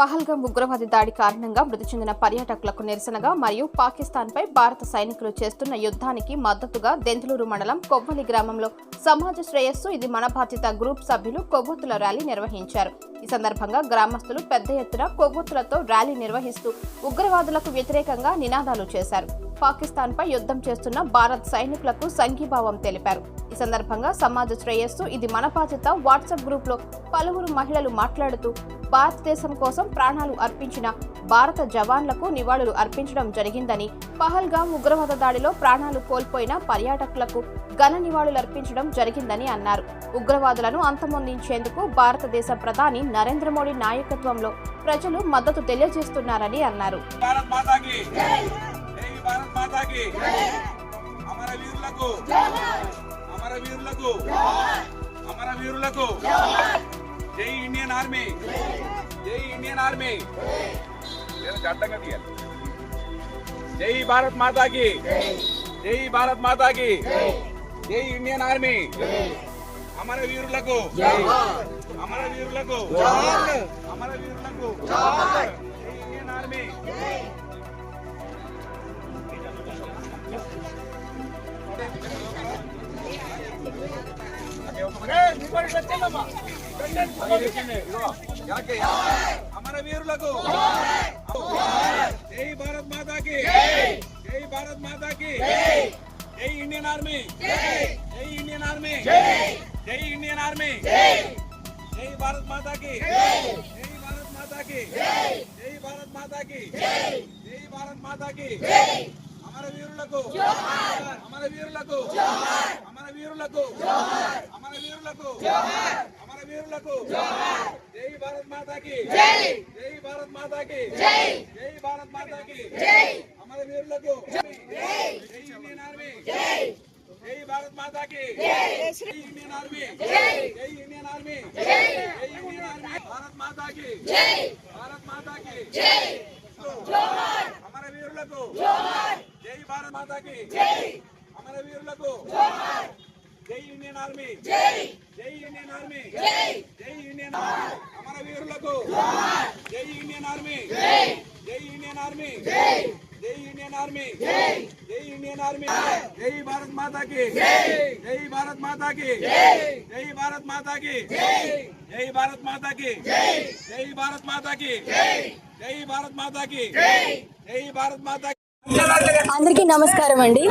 పహల్గం ఉగ్రవాది దాడి కారణంగా మృతి చెందిన పర్యాటకులకు నిరసనగా మరియు పాకిస్తాన్పై భారత సైనికులు చేస్తున్న యుద్ధానికి మద్దతుగా దెంతులూరు మండలం కొవ్వలి గ్రామంలో సమాజ శ్రేయస్సు ఇది మన బాధ్యత గ్రూప్ సభ్యులు కొవ్వొత్తుల ర్యాలీ నిర్వహించారు. ఈ సందర్భంగా గ్రామస్తులు పెద్ద ఎత్తున కొవ్వొత్తులతో ర్యాలీ నిర్వహిస్తూ ఉగ్రవాదులకు వ్యతిరేకంగా నినాదాలు చేశారు. పాకిస్తాన్పై యుద్ధం చేస్తున్న భారత్ సైనికులకు సంఘీభావం తెలిపారు. ఈ సందర్భంగా సమాజ శ్రేయస్సు ఇది మన బాధ్యత వాట్సాప్ గ్రూప్లో పలువురు మహిళలు మాట్లాడుతూ భారతదేశం కోసం ప్రాణాలు అర్పించిన భారత జవాన్లకు నివాళులు అర్పించడం జరిగిందని పహల్గాం ఉగ్రవాద దాడిలో ప్రాణాలు కోల్పోయిన పర్యాటకులకు ఘన నివాళులు అర్పించడం జరిగిందని అన్నారు. ఉగ్రవాదులను అంతమొందించేందుకు భారతదేశ ప్రధాని నరేంద్ర మోడీ నాయకత్వంలో ప్రజలు మద్దతు తెలియజేస్తున్నారని అన్నారు. భారత్ మాతా జై భారత్ మాతా కి జై ఇండియన్ ఆర్మీ. జై ఇండియన్ ఆర్మీ. నేను గడ్డంగా తీయాలి జై భారత్. మాతా కి జై భారత్ మాతా కి జై ఇండియన్ ఆర్మీ అమర వీరులకు అమర వీరులకు అమర వీరులకు జై ఇండియన్ ఆర్మీ అమర వీరులకు జై భారత్ మాతాకి జై భారత్ మాతాకి జై ఇండియన్ ఆర్మీ జై ఇండియన్ ఆర్మీ జై ఇండియన్ ఆర్మీ జై భారత్ మాతాకి జై భారత్ మాతాకి జై భారత్ మాతాకి జై భారత్ మాతాకి అమర వీరులకు అమర వీరులకు అమర వీరులకు అమర వీరులకు అమర వీరులకు జై భారత్ మాతాకి జై భారత్ మాతాకి జై భారత్ మాతాకి అమర వీరులకు జై ఇండియన్ ఆర్మీ జై భారత్ మాతాకి జై ఇండియన్ ఆర్మీ జై ఇండియన్ ఆర్మీ జై ఇండియన్ ఆర్మీ భారత్ మాతాకి భారత్ మాతాకి అమర వీరులకు జై భారత్ మాతాకి అమర వీరులకు జై ఇండియన్ ఆర్మీ జై ఇండియన్ ఆర్మీ జై ఇండియన్ అమర వీరులకు జై ఇండియన్ ఆర్మీ జై ఇండియన్ ఆర్మీ జై ఇండియన్ ఆర్మీ జై ఇండియన్ ఆర్మీ జై భారత్ మాతాకి జై భారత్ మాతాకి జై భారత్ మాతాకి జై భారత్ మాతాకి జై భారత్ మాతాకి జై భారత్ మాతాకి జై భారత్ మాతాకి అందరికీ నమస్కారం అండి.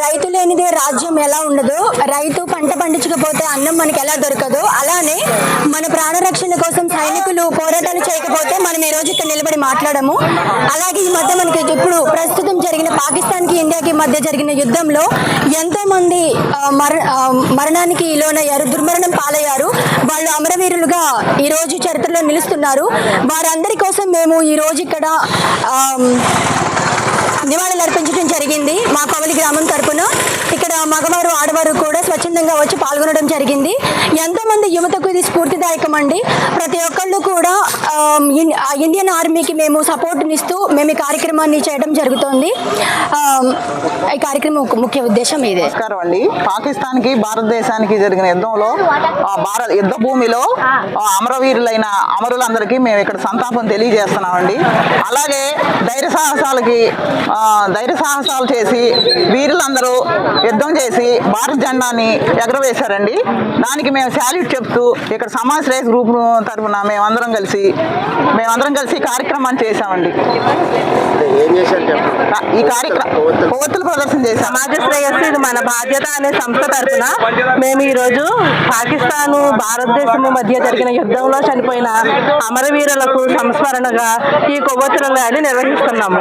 రైతు లేనిదే రాజ్యం ఎలా ఉండదో? రైతు పంట పండించకపోతే అన్నం మనకి ఎలా దొరకదో? అలానే మన ప్రాణరక్షణ కోసం సైనికులు పోరాటాలు చేయకపోతే మనం ఈ రోజు ఇక్కడ నిలబడి మాట్లాడము. అలాగే ఈ మధ్య మనకి ఇప్పుడు ప్రస్తుతం జరిగిన పాకిస్తాన్కి ఇండియాకి మధ్య జరిగిన యుద్ధంలో ఎంతో మంది మర మరణానికి లోనయ్యారు దుర్మరణం పాలయ్యారు. వాళ్ళు అమరవీరులుగా ఈ రోజు చరిత్రలో నిలుస్తున్నారు. వారందరి కోసం మేము ఈ రోజు ఇక్కడ నివాళులు అర్పించడం జరిగింది మా కవలి గ్రామం తరపున. ఇక్కడ మగవారు ఆడవారు కూడా స్వచ్ఛందంగా వచ్చి పాల్గొనడం జరిగింది. ఎంతో మంది యువతకు ఇది స్ఫూర్తిదాయకం అండి ప్రతి ఒక్కళ్ళు కూడా ఇండియన్ ఆర్మీకి మేము సపోర్ట్నిస్తూ మేము ఈ కార్యక్రమాన్ని చేయడం జరుగుతోంది. ఈ కార్యక్రమం ముఖ్య ఉద్దేశం ఇదే. నమస్కారం అండి. పాకిస్తాన్కి భారతదేశానికి జరిగిన యుద్ధంలో భారత యుద్ధ భూమిలో అమరవీరులైన అమరులందరికీ మేము ఇక్కడ సంతాపం తెలియజేస్తున్నామండి. అలాగే ధైర్య సాహసాలకి ధైర్య సాహసాలు చేసి వీరులందరూ చేసి భారత జెండాని ఎగరవేశారండి. దానికి మేము శాల్యూట్ చెప్తూ ఇక్కడ సమాజ్ శ్రేయస్ గ్రూప్ తరఫున మేమందరం కలిసి మేమందరం కలిసి కార్యక్రమాన్ని చేశామండి. ఈ కార్యక్రమం కొవ్వొత్తుల ప్రదర్శన చేశాం. సమాజ శ్రేయస్సు ఇది మన బాధ్యత అనే సంస్థ తరఫున మేము ఈ రోజు పాకిస్తాన్ భారతదేశం మధ్య జరిగిన యుద్ధంలో చనిపోయిన అమరవీరులకు సంస్మరణగా ఈ కొవ్వొత్తుల ర్యాలీ నిర్వహిస్తున్నాము.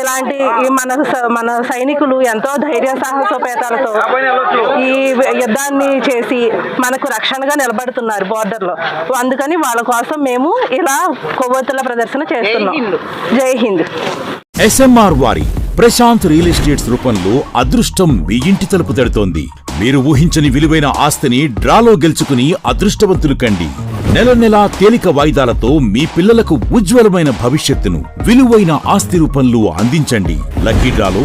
ఇలాంటి ఈ మన స- మన సైనికులు ఎంతో ధైర్య ఈ యుద్ధాన్ని చేసి మనకు రక్షణగా నిలబడుతున్నారు బోర్డర్లో అందుకని వాళ్ళ కోసం మేము ఇలా కొవ్వొత్తుల ప్రదర్శన చేస్తున్నాం. జై హింద్. ఎస్ఎంఆర్ వారి ప్రశాంత్ రియల్ ఎస్టేట్స్ రూపంలో అదృష్టం మీ ఇంటి తలుపు తడుతోంది. మీరు ఊహించని విలువైన ఆస్తిని డ్రాలో గెలుచుకుని అదృష్టవంతులు కండి. నెల నెలా తేలిక వాయిదాలతో మీ పిల్లలకు ఉజ్వలమైన భవిష్యత్తును విలువైన ఆస్తి రూపంలో అందించండి. లక్కీ డ్రాలో